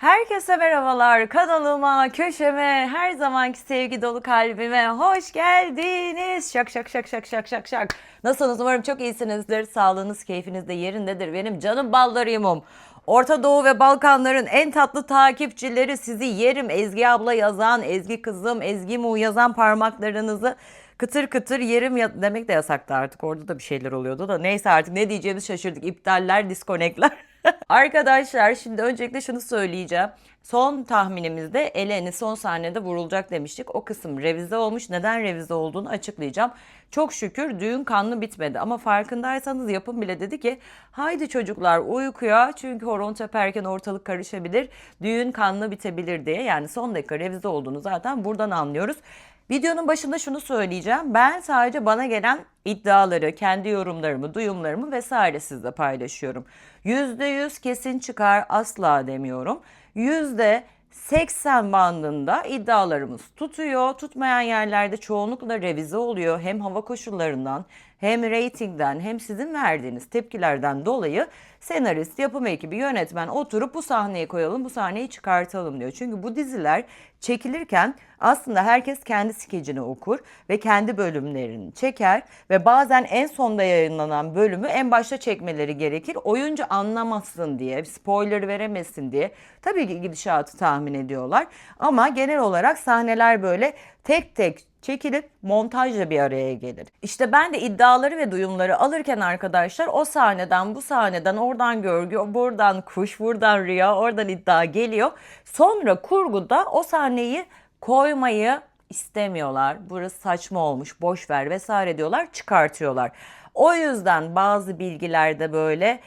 Herkese merhabalar. Kanalıma, köşeme, her zamanki sevgi dolu kalbime hoş geldiniz. Şak şak şak şak şak şak şak. Nasılsınız? Umarım çok iyisinizdir. Sağlığınız, keyfiniz de yerindedir. Benim canım ballarıyımım. Orta Doğu ve Balkanların en tatlı takipçileri sizi yerim. Ezgi abla yazan, Ezgi kızım, Ezgi mu yazan parmaklarınızı kıtır kıtır yerim ya- demek de yasaktı artık. Orada da bir şeyler oluyordu da. Neyse artık ne diyeceğimizi şaşırdık. İptaller, diskonekler. Arkadaşlar şimdi öncelikle şunu söyleyeceğim. Son tahminimizde Eleni son sahnede vurulacak demiştik. O kısım revize olmuş. Neden revize olduğunu açıklayacağım. Çok şükür düğün kanlı bitmedi ama farkındaysanız yapım bile dedi ki haydi çocuklar uykuya çünkü horon teperken ortalık karışabilir. Düğün kanlı bitebilir diye yani son dakika revize olduğunu zaten buradan anlıyoruz. Videonun başında şunu söyleyeceğim. Ben sadece bana gelen iddiaları, kendi yorumlarımı, duyumlarımı vesaire sizle paylaşıyorum. %100 kesin çıkar asla demiyorum. %80 bandında iddialarımız tutuyor. Tutmayan yerlerde çoğunlukla revize oluyor. Hem hava koşullarından hem reytingden hem sizin verdiğiniz tepkilerden dolayı senarist, yapım ekibi, yönetmen oturup bu sahneyi koyalım, bu sahneyi çıkartalım diyor. Çünkü bu diziler çekilirken aslında herkes kendi skecini okur ve kendi bölümlerini çeker ve bazen en sonda yayınlanan bölümü en başta çekmeleri gerekir. Oyuncu anlamasın diye, spoiler veremesin diye tabii ki gidişatı tahmin ediyorlar. Ama genel olarak sahneler böyle tek tek çekilip montajla bir araya gelir. İşte ben de iddiaları ve duyumları alırken arkadaşlar o sahneden bu sahneden oradan görgü, buradan kuş, buradan rüya, oradan iddia geliyor. Sonra kurguda o sahneyi koymayı istemiyorlar. Burası saçma olmuş, boş ver vesaire diyorlar, çıkartıyorlar. O yüzden bazı bilgilerde böyle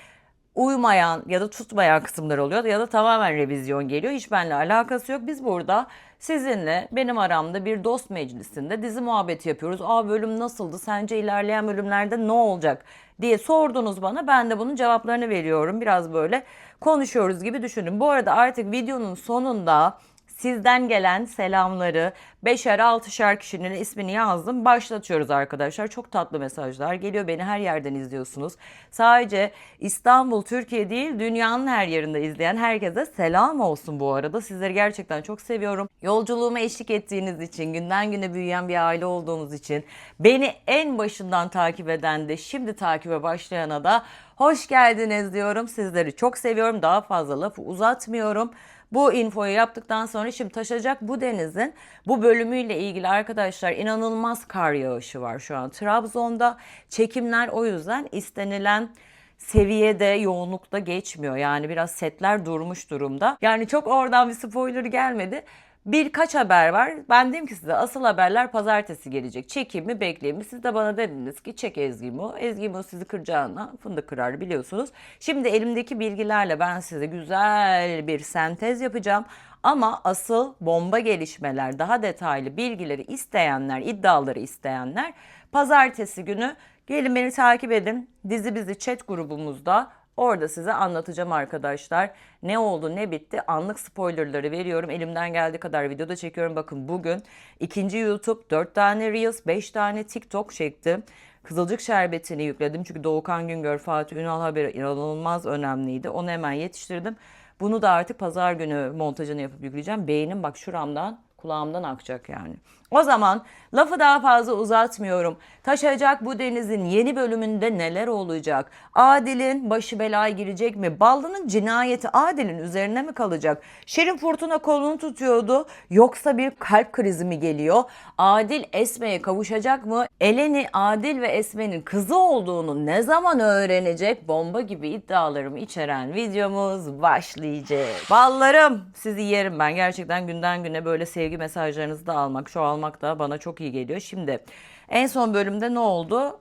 uymayan ya da tutmayan kısımlar oluyor ya da tamamen revizyon geliyor. Hiç benimle alakası yok. Biz burada sizinle benim aramda bir dost meclisinde dizi muhabbeti yapıyoruz. Aa bölüm nasıldı? Sence ilerleyen bölümlerde ne olacak? diye sordunuz bana. Ben de bunun cevaplarını veriyorum. Biraz böyle konuşuyoruz gibi düşünün. Bu arada artık videonun sonunda Sizden gelen selamları 5'er 6'şer kişinin ismini yazdım. Başlatıyoruz arkadaşlar. Çok tatlı mesajlar geliyor. Beni her yerden izliyorsunuz. Sadece İstanbul, Türkiye değil dünyanın her yerinde izleyen herkese selam olsun bu arada. Sizleri gerçekten çok seviyorum. Yolculuğuma eşlik ettiğiniz için, günden güne büyüyen bir aile olduğunuz için, beni en başından takip eden de şimdi takibe başlayana da hoş geldiniz diyorum. Sizleri çok seviyorum. Daha fazla lafı uzatmıyorum. Bu infoyu yaptıktan sonra şimdi taşacak bu denizin bu bölümüyle ilgili arkadaşlar inanılmaz kar yağışı var şu an Trabzon'da. Çekimler o yüzden istenilen seviyede yoğunlukta geçmiyor. Yani biraz setler durmuş durumda. Yani çok oradan bir spoiler gelmedi. Birkaç haber var. Ben dedim ki size asıl haberler pazartesi gelecek. Çekimi bekleyin. Siz de bana dediniz ki çek Ezgi'mu. Ezgi'mu sizi kıracağına fındık kırar biliyorsunuz. Şimdi elimdeki bilgilerle ben size güzel bir sentez yapacağım. Ama asıl bomba gelişmeler, daha detaylı bilgileri isteyenler, iddiaları isteyenler pazartesi günü gelin beni takip edin. Dizi bizi chat grubumuzda Orada size anlatacağım arkadaşlar. Ne oldu ne bitti anlık spoilerları veriyorum. Elimden geldiği kadar videoda çekiyorum. Bakın bugün ikinci YouTube 4 tane Reels 5 tane TikTok çektim. Kızılcık şerbetini yükledim. Çünkü Doğukan Güngör, Fatih Ünal haberi inanılmaz önemliydi. Onu hemen yetiştirdim. Bunu da artık pazar günü montajını yapıp yükleyeceğim. Beynim bak şuramdan kulağımdan akacak yani. O zaman lafı daha fazla uzatmıyorum. Taşacak bu denizin yeni bölümünde neler olacak? Adil'in başı belaya girecek mi? Ballı'nın cinayeti Adil'in üzerine mi kalacak? Şirin Fırtına kolunu tutuyordu. Yoksa bir kalp krizi mi geliyor? Adil Esme'ye kavuşacak mı? Eleni Adil ve Esme'nin kızı olduğunu ne zaman öğrenecek? Bomba gibi iddialarımı içeren videomuz başlayacak. Ballarım sizi yerim ben. Gerçekten günden güne böyle sevgi mesajlarınızı da almak, şu almak da bana çok iyi geliyor. Şimdi en son bölümde ne oldu?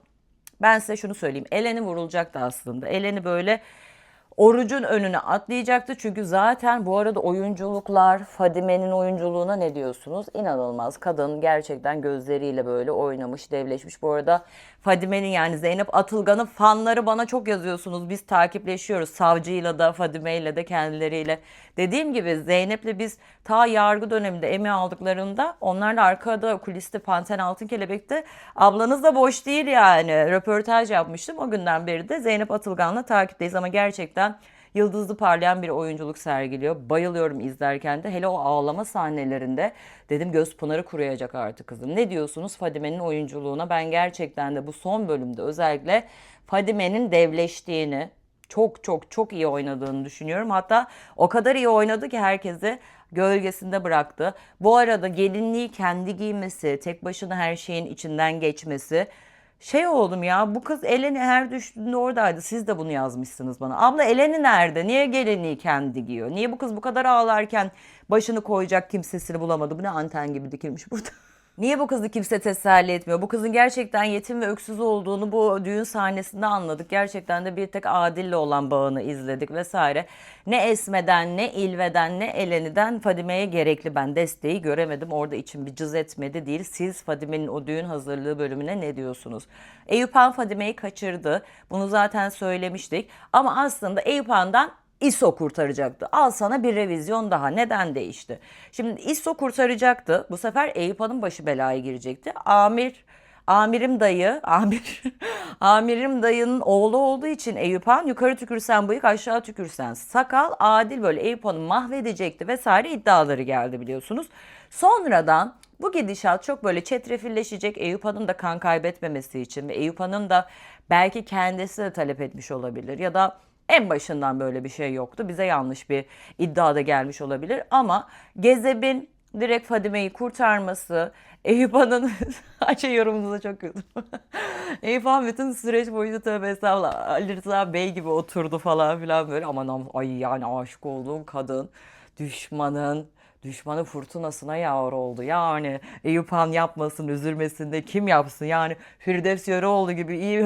Ben size şunu söyleyeyim. Eleni vurulacaktı aslında. Eleni böyle orucun önüne atlayacaktı. Çünkü zaten bu arada oyunculuklar, Fadime'nin oyunculuğuna ne diyorsunuz? İnanılmaz. Kadın gerçekten gözleriyle böyle oynamış, devleşmiş. Bu arada Fadime'nin yani Zeynep Atılgan'ın fanları bana çok yazıyorsunuz. Biz takipleşiyoruz. Savcıyla da Fadime'yle de kendileriyle. Dediğim gibi Zeynep'le biz ta yargı döneminde emi aldıklarında onlarla arkada kuliste Panten Altın Kelebek'te ablanız da boş değil yani. Röportaj yapmıştım. O günden beri de Zeynep Atılgan'la takipteyiz ama gerçekten yıldızlı parlayan bir oyunculuk sergiliyor. Bayılıyorum izlerken de. Hele o ağlama sahnelerinde dedim göz pınarı kuruyacak artık kızım. Ne diyorsunuz Fadime'nin oyunculuğuna? Ben gerçekten de bu son bölümde özellikle Fadime'nin devleştiğini, çok çok çok iyi oynadığını düşünüyorum. Hatta o kadar iyi oynadı ki herkesi gölgesinde bıraktı. Bu arada gelinliği kendi giymesi, tek başına her şeyin içinden geçmesi. Şey oldum ya bu kız Eleni her düştüğünde oradaydı. Siz de bunu yazmışsınız bana. Abla Eleni nerede? Niye gelinliği kendi giyiyor? Niye bu kız bu kadar ağlarken başını koyacak kimsesini bulamadı? Bu ne anten gibi dikilmiş burada. Niye bu kızı kimse teselli etmiyor? Bu kızın gerçekten yetim ve öksüz olduğunu bu düğün sahnesinde anladık. Gerçekten de bir tek Adil'le olan bağını izledik vesaire. Ne Esme'den, ne İlve'den, ne Eleni'den Fadime'ye gerekli ben desteği göremedim. Orada için bir cız etmedi değil. Siz Fadime'nin o düğün hazırlığı bölümüne ne diyorsunuz? Eyüp Han Fadime'yi kaçırdı. Bunu zaten söylemiştik. Ama aslında Eyüp Han'dan ISO kurtaracaktı. Al sana bir revizyon daha. Neden değişti? Şimdi ISO kurtaracaktı. Bu sefer Eyüp Han'ın başı belaya girecekti. Amir Amirim dayı, amir, amirim dayının oğlu olduğu için Eyüp Han yukarı tükürsen bıyık aşağı tükürsen sakal adil böyle Eyüp Han'ı mahvedecekti vesaire iddiaları geldi biliyorsunuz. Sonradan bu gidişat çok böyle çetrefilleşecek Eyüp Han'ın da kan kaybetmemesi için ve Eyüp Han'ın da belki kendisi de talep etmiş olabilir ya da en başından böyle bir şey yoktu. Bize yanlış bir iddia da gelmiş olabilir ama Gezeb'in direkt Fadime'yi kurtarması, Eyüp Han'ın Ayşe yorumunuza çok güldüm. Eyüp Han bütün süreç boyunca tövbe estağfurullah Ali Rıza Bey gibi oturdu falan filan böyle aman ay yani aşık olduğum kadın düşmanın düşmanı fırtınasına yağar oldu. Yani Eyüp Han yapmasın, üzülmesin de kim yapsın? Yani Firdevs Yöreoğlu gibi iyi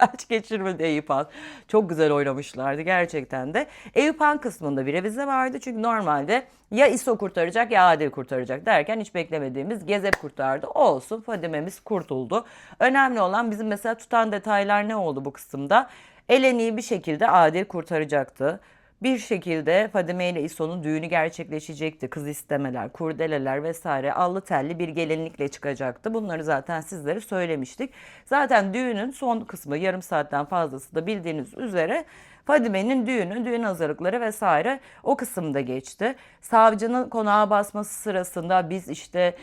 felç geçirmedi Eyüp Han. Çok güzel oynamışlardı gerçekten de. Eyüp Han kısmında bir revize vardı çünkü normalde ya İso kurtaracak ya Adil kurtaracak derken hiç beklemediğimiz Gezep kurtardı. Olsun Fadime'miz kurtuldu. Önemli olan bizim mesela tutan detaylar ne oldu bu kısımda? Eleni'yi bir şekilde Adil kurtaracaktı. Bir şekilde Fadime ile İso'nun düğünü gerçekleşecekti. Kız istemeler, kurdeleler vesaire allı telli bir gelinlikle çıkacaktı. Bunları zaten sizlere söylemiştik. Zaten düğünün son kısmı yarım saatten fazlası da bildiğiniz üzere Fadime'nin düğünü, düğün hazırlıkları vesaire o kısımda geçti. Savcının konağa basması sırasında biz işte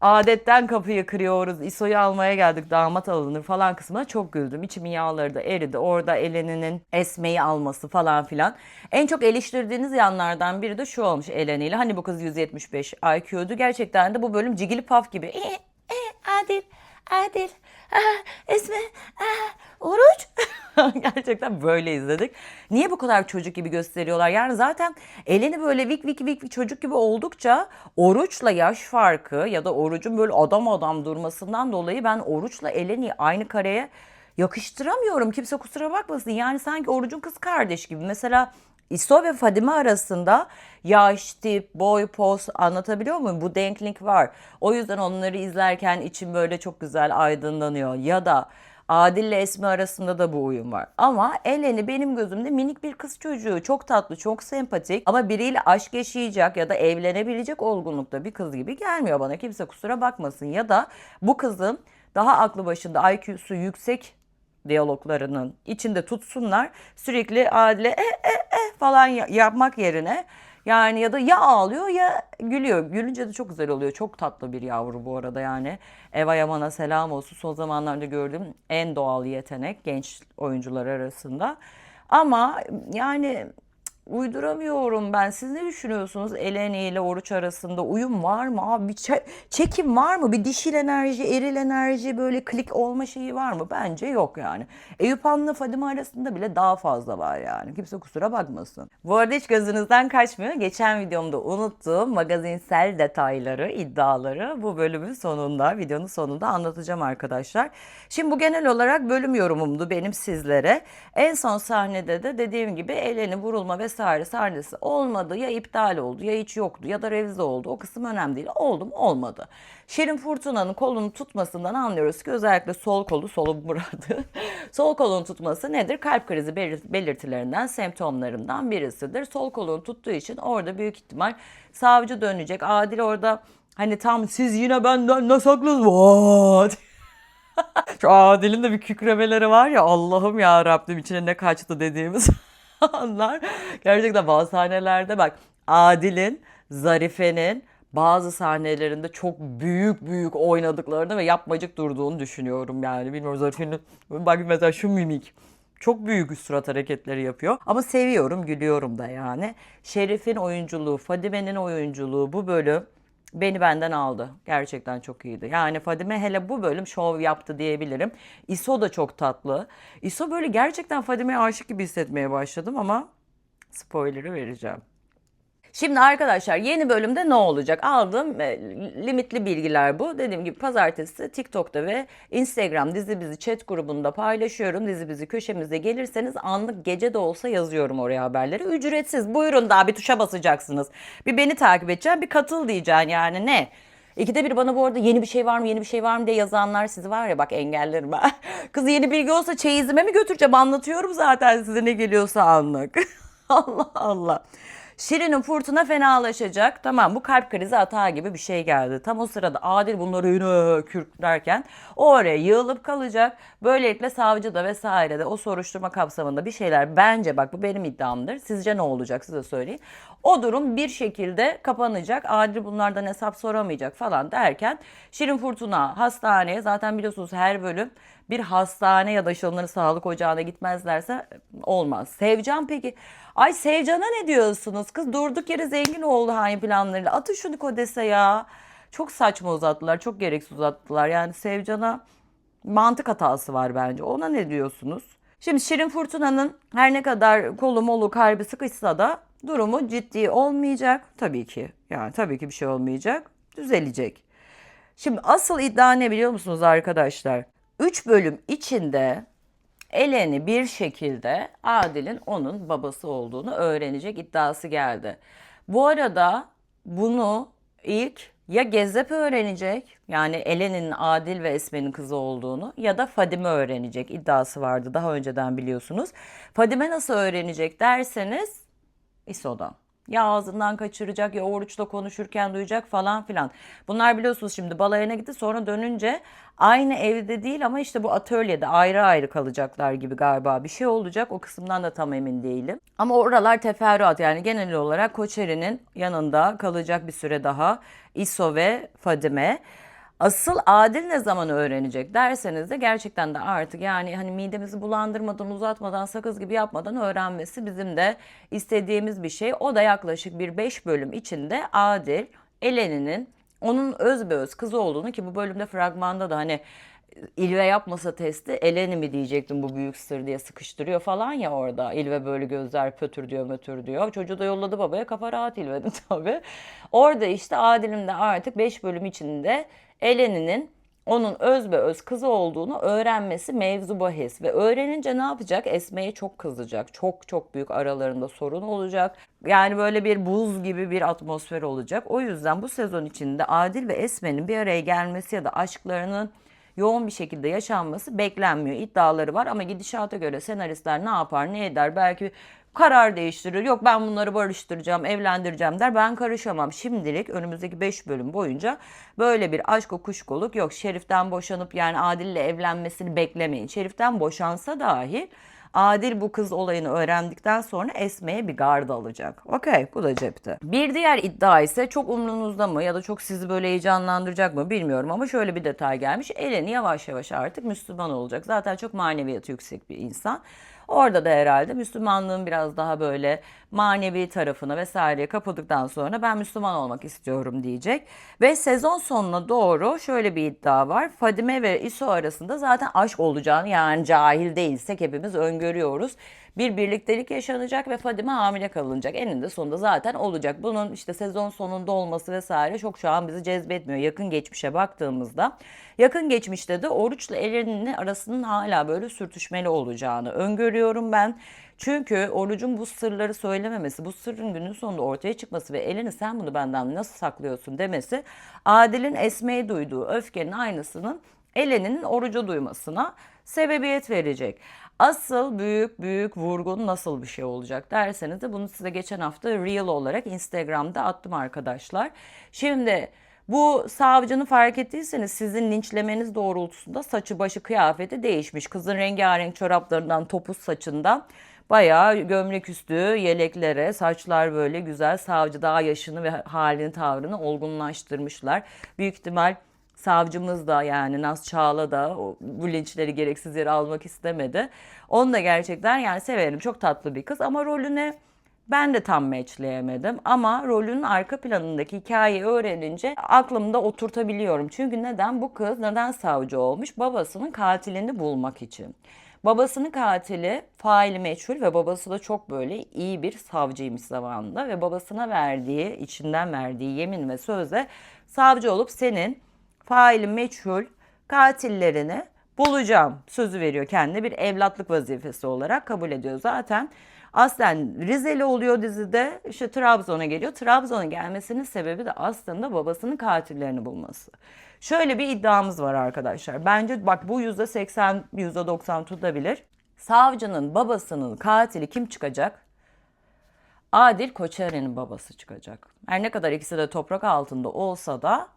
adetten kapıyı kırıyoruz, İso'yu almaya geldik damat alınır falan kısmına çok güldüm. İçimin yağları da eridi. Orada Eleni'nin Esme'yi alması falan filan. En çok eleştirdiğiniz yanlardan biri de şu olmuş Eleni ile. Hani bu kız 175 IQ'du. Gerçekten de bu bölüm cigili paf gibi. E, e, Adil, Adil, Esme, ah, Oruç. Gerçekten böyle izledik. Niye bu kadar çocuk gibi gösteriyorlar? Yani zaten elini böyle vik vik vik çocuk gibi oldukça Oruç'la yaş farkı ya da Oruç'un böyle adam adam durmasından dolayı ben Oruç'la Eleni aynı kareye yakıştıramıyorum. Kimse kusura bakmasın. Yani sanki Oruç'un kız kardeş gibi. Mesela İso ve Fadime arasında yaş, tip, boy, poz anlatabiliyor muyum? Bu denklik var. O yüzden onları izlerken içim böyle çok güzel aydınlanıyor. Ya da Adil ile Esme arasında da bu uyum var. Ama Eleni benim gözümde minik bir kız çocuğu. Çok tatlı, çok sempatik ama biriyle aşk yaşayacak ya da evlenebilecek olgunlukta bir kız gibi gelmiyor bana. Kimse kusura bakmasın. Ya da bu kızın daha aklı başında IQ'su yüksek diyaloglarının içinde tutsunlar. Sürekli Adile e e e falan ya- yapmak yerine yani ya da ya ağlıyor ya gülüyor. Gülünce de çok güzel oluyor. Çok tatlı bir yavru bu arada yani. Eva Yaman'a selam olsun. Son zamanlarda gördüğüm en doğal yetenek genç oyuncular arasında. Ama yani uyduramıyorum ben. Siz ne düşünüyorsunuz? Eleni ile Oruç arasında uyum var mı? Abi bir çe- çekim var mı? Bir dişil enerji, eril enerji böyle klik olma şeyi var mı? Bence yok yani. Eyüp Han'la Fadime arasında bile daha fazla var yani. Kimse kusura bakmasın. Bu arada hiç gözünüzden kaçmıyor. Geçen videomda unuttuğum magazinsel detayları, iddiaları bu bölümün sonunda, videonun sonunda anlatacağım arkadaşlar. Şimdi bu genel olarak bölüm yorumumdu benim sizlere. En son sahnede de dediğim gibi Eleni vurulma vesaire sahnesi olmadı. Ya iptal oldu ya hiç yoktu ya da revize oldu. O kısım önemli değil. Oldu mu? Olmadı. Şirin Fırtına'nın kolunu tutmasından anlıyoruz ki özellikle sol kolu, solu burada. sol kolun tutması nedir? Kalp krizi belir- belirtilerinden, semptomlarından birisidir. Sol kolunu tuttuğu için orada büyük ihtimal savcı dönecek. Adil orada hani tam siz yine benden ne saklıyorsunuz? Şu Adil'in de bir kükremeleri var ya Allah'ım ya Rabbim içine ne kaçtı dediğimiz anlar. Gerçekten bazı sahnelerde bak Adil'in, Zarife'nin bazı sahnelerinde çok büyük büyük oynadıklarını ve yapmacık durduğunu düşünüyorum yani. Bilmiyorum Zarife'nin bak mesela şu mimik. Çok büyük surat hareketleri yapıyor. Ama seviyorum, gülüyorum da yani. Şerif'in oyunculuğu, Fadime'nin oyunculuğu bu bölüm beni benden aldı. Gerçekten çok iyiydi. Yani Fadime hele bu bölüm şov yaptı diyebilirim. İso da çok tatlı. İso böyle gerçekten Fadime'ye aşık gibi hissetmeye başladım ama spoiler'ı vereceğim. Şimdi arkadaşlar yeni bölümde ne olacak? Aldığım e, limitli bilgiler bu. Dediğim gibi pazartesi TikTok'ta ve Instagram dizi bizi chat grubunda paylaşıyorum. Dizi bizi köşemizde gelirseniz anlık gece de olsa yazıyorum oraya haberleri. Ücretsiz. Buyurun daha bir tuşa basacaksınız. Bir beni takip edeceksin, bir katıl diyeceksin yani ne? İkide bir bana bu arada yeni bir şey var mı yeni bir şey var mı diye yazanlar sizi var ya bak engellerim ben. Kız yeni bilgi olsa çeyizime mi götüreceğim anlatıyorum zaten size ne geliyorsa anlık. Allah Allah. Şirin'in fırtına fenalaşacak. Tamam bu kalp krizi atağı gibi bir şey geldi. Tam o sırada Adil bunları yine kürklerken o oraya yığılıp kalacak. Böylelikle savcı da vesaire de o soruşturma kapsamında bir şeyler bence bak bu benim iddiamdır. Sizce ne olacak size söyleyeyim. O durum bir şekilde kapanacak. Adil bunlardan hesap soramayacak falan derken Şirin Fırtına hastaneye zaten biliyorsunuz her bölüm bir hastane ya da işte onların sağlık ocağına gitmezlerse olmaz. Sevcan peki Ay Sevcan'a ne diyorsunuz? Kız durduk yere zengin oldu hani planlarıyla. Atın şunu Kodes'e ya. Çok saçma uzattılar. Çok gereksiz uzattılar. Yani Sevcan'a mantık hatası var bence. Ona ne diyorsunuz? Şimdi Şirin Fırtına'nın her ne kadar kolu molu kalbi sıkışsa da durumu ciddi olmayacak. Tabii ki. Yani tabii ki bir şey olmayacak. Düzelecek. Şimdi asıl iddia ne biliyor musunuz arkadaşlar? 3 bölüm içinde Eleni bir şekilde Adil'in onun babası olduğunu öğrenecek iddiası geldi. Bu arada bunu ilk ya Gezep öğrenecek yani Elen'in Adil ve Esme'nin kızı olduğunu ya da Fadime öğrenecek iddiası vardı daha önceden biliyorsunuz. Fadime nasıl öğrenecek derseniz İso'dan. Ya ağzından kaçıracak ya oruçla konuşurken duyacak falan filan. Bunlar biliyorsunuz şimdi balayına gitti sonra dönünce aynı evde değil ama işte bu atölyede ayrı ayrı kalacaklar gibi galiba bir şey olacak. O kısımdan da tam emin değilim. Ama oralar teferruat yani genel olarak Koçeri'nin yanında kalacak bir süre daha İso ve Fadime. Asıl Adil ne zaman öğrenecek derseniz de gerçekten de artık yani hani midemizi bulandırmadan uzatmadan sakız gibi yapmadan öğrenmesi bizim de istediğimiz bir şey. O da yaklaşık bir 5 bölüm içinde Adil Eleni'nin onun öz be öz kızı olduğunu ki bu bölümde fragmanda da hani İlve yapmasa testi Eleni mi diyecektim bu büyük sır diye sıkıştırıyor falan ya orada. İlve böyle gözler pötür diyor mötür diyor. Çocuğu da yolladı babaya kafa rahat İlve'nin tabii. Orada işte Adil'in de artık 5 bölüm içinde Eleni'nin onun öz be öz kızı olduğunu öğrenmesi mevzu bahis ve öğrenince ne yapacak? Esme'ye çok kızacak. Çok çok büyük aralarında sorun olacak. Yani böyle bir buz gibi bir atmosfer olacak. O yüzden bu sezon içinde Adil ve Esme'nin bir araya gelmesi ya da aşklarının yoğun bir şekilde yaşanması beklenmiyor. İddiaları var ama gidişata göre senaristler ne yapar ne eder belki karar değiştirir. Yok ben bunları barıştıracağım, evlendireceğim der. Ben karışamam. Şimdilik önümüzdeki 5 bölüm boyunca böyle bir aşk kuşkoluk yok. Şerif'ten boşanıp yani Adil'le evlenmesini beklemeyin. Şerif'ten boşansa dahi Adil bu kız olayını öğrendikten sonra Esme'ye bir gard alacak. Okey bu da cepte. Bir diğer iddia ise çok umrunuzda mı ya da çok sizi böyle heyecanlandıracak mı bilmiyorum ama şöyle bir detay gelmiş. Eleni yavaş yavaş artık Müslüman olacak. Zaten çok maneviyatı yüksek bir insan. Orada da herhalde Müslümanlığın biraz daha böyle manevi tarafına vesaireye kapıldıktan sonra ben Müslüman olmak istiyorum diyecek. Ve sezon sonuna doğru şöyle bir iddia var. Fadime ve İso arasında zaten aşk olacağını yani cahil değilsek hepimiz öngörüyoruz. Bir birliktelik yaşanacak ve Fadime hamile kalınacak. Eninde sonunda zaten olacak. Bunun işte sezon sonunda olması vesaire çok şu an bizi cezbetmiyor. Yakın geçmişe baktığımızda yakın geçmişte de Oruç'la Eren'in arasının hala böyle sürtüşmeli olacağını öngörüyorum ben. Çünkü orucun bu sırları söylememesi, bu sırrın günün sonunda ortaya çıkması ve elini sen bunu benden nasıl saklıyorsun demesi Adil'in Esme'ye duyduğu öfkenin aynısının Eleni'nin orucu duymasına sebebiyet verecek. Asıl büyük büyük vurgun nasıl bir şey olacak derseniz de bunu size geçen hafta Reel olarak Instagram'da attım arkadaşlar. Şimdi bu savcının fark ettiyseniz sizin linçlemeniz doğrultusunda saçı başı kıyafeti değişmiş. Kızın rengarenk çoraplarından topuz saçından Bayağı gömlek üstü yeleklere, saçlar böyle güzel. Savcı daha yaşını ve halini, tavrını olgunlaştırmışlar. Büyük ihtimal savcımız da yani Naz Çağla da bu linçleri gereksiz yere almak istemedi. Onu da gerçekten yani severim. Çok tatlı bir kız ama rolüne ben de tam matchleyemedim ama rolünün arka planındaki hikayeyi öğrenince aklımda oturtabiliyorum. Çünkü neden bu kız neden savcı olmuş? Babasının katilini bulmak için. Babasının katili faili meçhul ve babası da çok böyle iyi bir savcıymış zamanında ve babasına verdiği, içinden verdiği yemin ve sözle savcı olup senin faili meçhul katillerini bulacağım sözü veriyor kendine bir evlatlık vazifesi olarak kabul ediyor zaten. Aslen Rizeli oluyor dizide işte Trabzon'a geliyor. Trabzon'a gelmesinin sebebi de aslında babasının katillerini bulması. Şöyle bir iddiamız var arkadaşlar. Bence bak bu %80 %90 tutabilir. Savcının babasının katili kim çıkacak? Adil Koçeri'nin babası çıkacak. Her ne kadar ikisi de toprak altında olsa da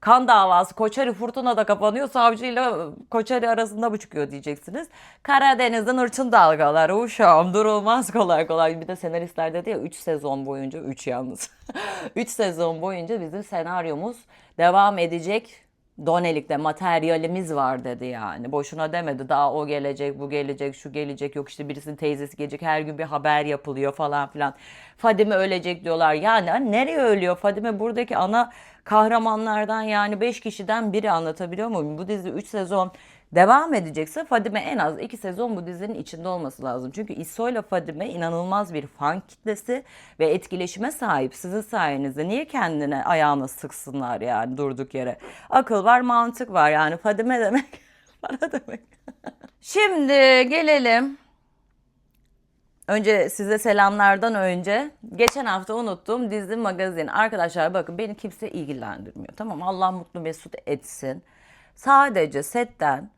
kan davası Koçeri Fırtına'da kapanıyor. Savcıyla Koçeri arasında bu çıkıyor diyeceksiniz. Karadeniz'in hırçın dalgaları uşağım durulmaz kolay kolay. Bir de senaristler dedi ya 3 sezon boyunca 3 yalnız. 3 sezon boyunca bizim senaryomuz devam edecek. Donelik'te materyalimiz var dedi yani. Boşuna demedi. Daha o gelecek, bu gelecek, şu gelecek. Yok işte birisinin teyzesi gelecek. Her gün bir haber yapılıyor falan filan. Fadime ölecek diyorlar. Yani nereye ölüyor? Fadime buradaki ana kahramanlardan yani 5 kişiden biri anlatabiliyor muyum? Bu dizi 3 sezon devam edecekse Fadime en az 2 sezon bu dizinin içinde olması lazım. Çünkü İso ile Fadime inanılmaz bir fan kitlesi ve etkileşime sahip sizin sayenizde. Niye kendine ayağına sıksınlar yani durduk yere? Akıl var, mantık var yani Fadime demek para demek. Şimdi gelelim Önce size selamlardan önce geçen hafta unuttuğum dizi magazin. Arkadaşlar bakın beni kimse ilgilendirmiyor. Tamam Allah mutlu mesut etsin. Sadece setten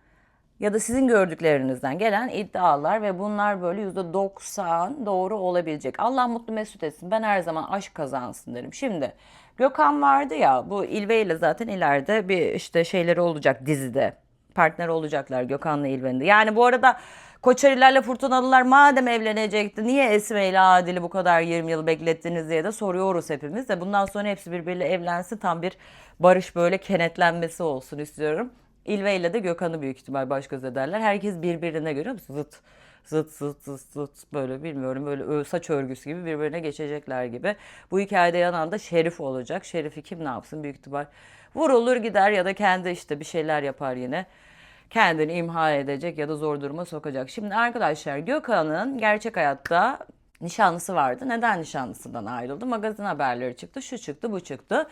ya da sizin gördüklerinizden gelen iddialar ve bunlar böyle %90 doğru olabilecek. Allah mutlu mesut etsin. Ben her zaman aşk kazansın derim. Şimdi Gökhan vardı ya bu İlve ile zaten ileride bir işte şeyleri olacak dizide. Partner olacaklar Gökhan'la İlve'nin. Yani bu arada Koçerilerle Fırtınalılar madem evlenecekti niye Esme ile Adil'i bu kadar 20 yıl beklettiniz diye de soruyoruz hepimiz de. Bundan sonra hepsi birbiriyle evlensin tam bir barış böyle kenetlenmesi olsun istiyorum. İlve ile de Gökhan'ı büyük ihtimal baş göz ederler. Herkes birbirine göre zıt zıt zıt zıt zıt böyle bilmiyorum böyle saç örgüsü gibi birbirine geçecekler gibi. Bu hikayede yanan da Şerif olacak. Şerif'i kim ne yapsın büyük ihtimal vurulur gider ya da kendi işte bir şeyler yapar yine kendini imha edecek ya da zor duruma sokacak. Şimdi arkadaşlar Gökhan'ın gerçek hayatta nişanlısı vardı. Neden nişanlısından ayrıldı? Magazin haberleri çıktı. Şu çıktı, bu çıktı.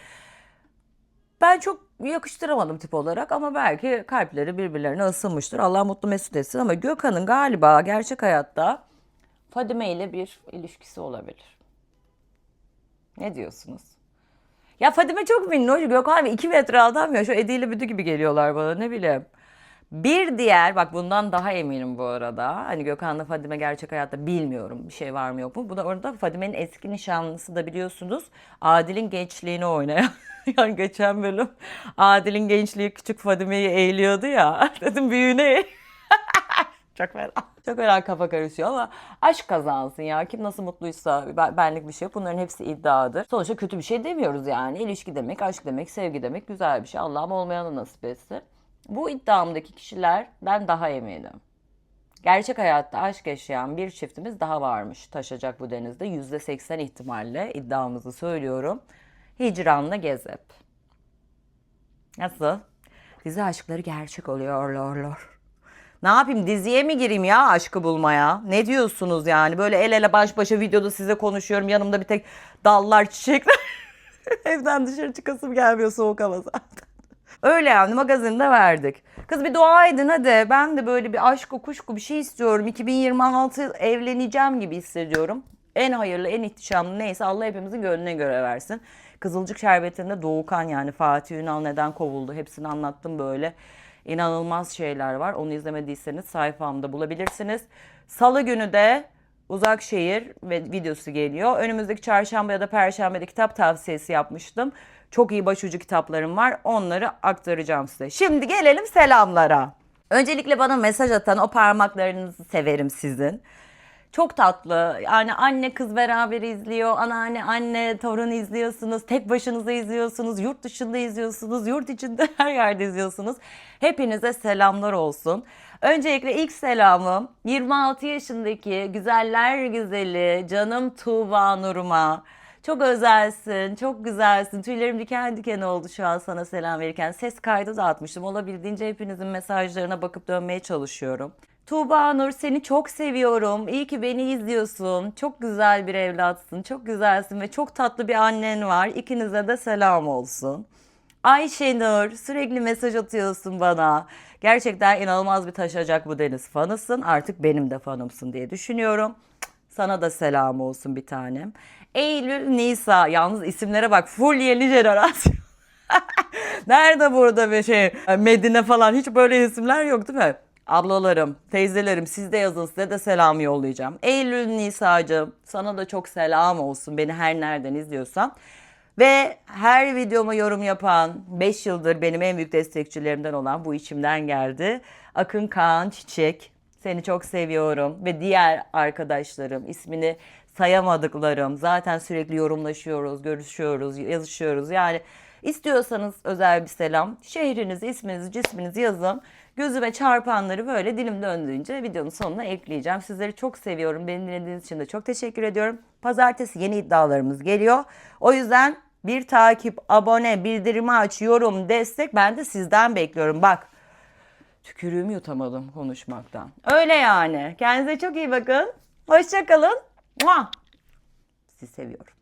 Ben çok yakıştıramadım tip olarak ama belki kalpleri birbirlerine ısınmıştır. Allah mutlu mesut etsin ama Gökhan'ın galiba gerçek hayatta Fadime ile bir ilişkisi olabilir. Ne diyorsunuz? Ya Fadime çok minnoş. Gökhan 2 metre adam ya. Şu Edi ile Büdü gibi geliyorlar bana ne bileyim. Bir diğer bak bundan daha eminim bu arada. Hani Gökhan'la Fadime gerçek hayatta bilmiyorum bir şey var mı yok mu. Bu da orada Fadime'nin eski nişanlısı da biliyorsunuz. Adil'in gençliğini oynayan. yani geçen bölüm Adil'in gençliği küçük Fadime'yi eğiliyordu ya. Dedim büyüğüne Çok fena. Çok fena kafa karışıyor ama aşk kazansın ya. Kim nasıl mutluysa ben- benlik bir şey yok. Bunların hepsi iddiadır. Sonuçta kötü bir şey demiyoruz yani. İlişki demek, aşk demek, sevgi demek güzel bir şey. Allah'ım olmayanı nasip etsin. Bu iddiamdaki kişilerden daha eminim. Gerçek hayatta aşk yaşayan bir çiftimiz daha varmış taşacak bu denizde. %80 ihtimalle iddiamızı söylüyorum. Hicran'la Gezep. Nasıl? Dizi aşkları gerçek oluyor lor lor. Ne yapayım diziye mi gireyim ya aşkı bulmaya? Ne diyorsunuz yani? Böyle el ele baş başa videoda size konuşuyorum. Yanımda bir tek dallar çiçekler. Evden dışarı çıkasım gelmiyor soğuk hava zaten. Öyle yani magazinde verdik. Kız bir dua edin hadi. Ben de böyle bir aşk kuşku bir şey istiyorum. 2026 evleneceğim gibi hissediyorum. En hayırlı, en ihtişamlı neyse Allah hepimizin gönlüne göre versin. Kızılcık Şerbeti'nde Doğukan yani Fatih Ünal neden kovuldu hepsini anlattım böyle. İnanılmaz şeyler var. Onu izlemediyseniz sayfamda bulabilirsiniz. Salı günü de Uzakşehir ve videosu geliyor. Önümüzdeki çarşamba ya da perşembe de kitap tavsiyesi yapmıştım. Çok iyi başucu kitaplarım var. Onları aktaracağım size. Şimdi gelelim selamlara. Öncelikle bana mesaj atan o parmaklarınızı severim sizin. Çok tatlı. Yani anne kız beraber izliyor. Anneanne anne torun izliyorsunuz. Tek başınıza izliyorsunuz. Yurt dışında izliyorsunuz. Yurt içinde her yerde izliyorsunuz. Hepinize selamlar olsun. Öncelikle ilk selamım 26 yaşındaki güzeller güzeli canım Tuğba Nur'uma. Çok özelsin, çok güzelsin. Tüylerim diken diken oldu şu an sana selam verirken. Ses kaydı da atmıştım. Olabildiğince hepinizin mesajlarına bakıp dönmeye çalışıyorum. Tuğba Nur seni çok seviyorum. İyi ki beni izliyorsun. Çok güzel bir evlatsın. Çok güzelsin ve çok tatlı bir annen var. İkinize de selam olsun. Ayşenur sürekli mesaj atıyorsun bana. Gerçekten inanılmaz bir taşacak bu deniz fanısın. Artık benim de fanımsın diye düşünüyorum. Sana da selam olsun bir tanem. Eylül, Nisa. Yalnız isimlere bak. Full yeni jenerasyon. Nerede burada bir şey Medine falan hiç böyle isimler yok değil mi? Ablalarım, teyzelerim siz de yazın size de selam yollayacağım. Eylül Nisa'cığım sana da çok selam olsun beni her nereden izliyorsan. Ve her videoma yorum yapan 5 yıldır benim en büyük destekçilerimden olan bu içimden geldi. Akın Kaan Çiçek seni çok seviyorum ve diğer arkadaşlarım ismini sayamadıklarım zaten sürekli yorumlaşıyoruz, görüşüyoruz, yazışıyoruz. Yani istiyorsanız özel bir selam şehrinizi, isminizi, cisminizi yazın. Gözüme çarpanları böyle dilim döndüğünce videonun sonuna ekleyeceğim. Sizleri çok seviyorum. Beni dinlediğiniz için de çok teşekkür ediyorum. Pazartesi yeni iddialarımız geliyor. O yüzden bir takip, abone, bildirimi aç, yorum, destek ben de sizden bekliyorum. Bak tükürüğümü yutamadım konuşmaktan. Öyle yani. Kendinize çok iyi bakın. Hoşçakalın. Sizi seviyorum.